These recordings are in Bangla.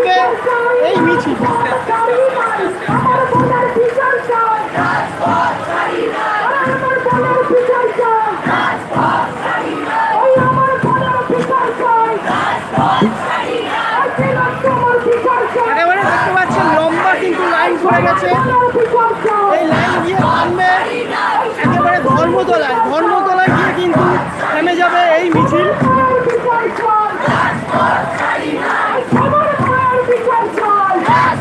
চলবে এই মিছিল। কিন্তু লাইন পড়ে গেছে। এই লাইন গিয়ে থামবে একেবারে ধর্মতলায়। ধর্মতলায় গিয়ে কিন্তু থেমে যাবে এই মিছিল।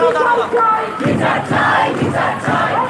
বিচার চাই বিচার চাই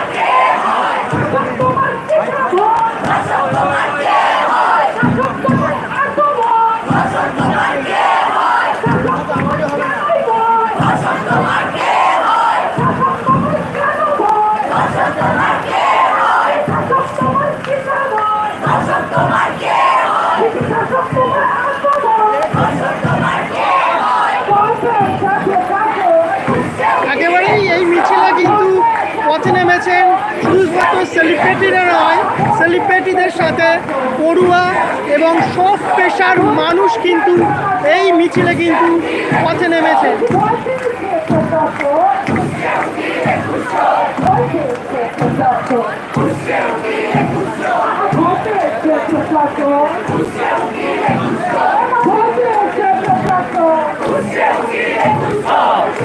একেবারেই এই মিছিলে কিন্তু পথে নেমেছেন শুধুমাত্র সেলিব্রিটিরা নয় সেলিব্রিটিদের সাথে পড়ুয়া এবং সব পেশার মানুষ কিন্তু এই মিছিলে কিন্তু পথে নেমেছে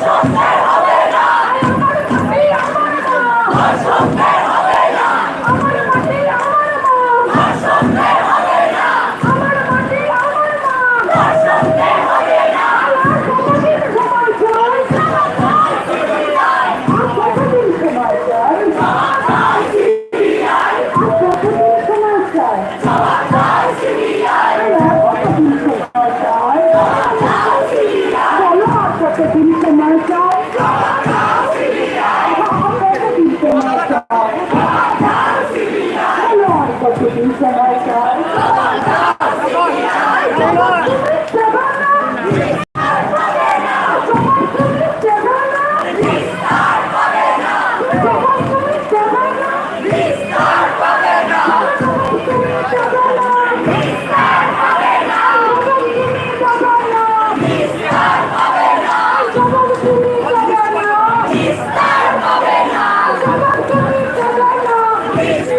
Nossa, すごい!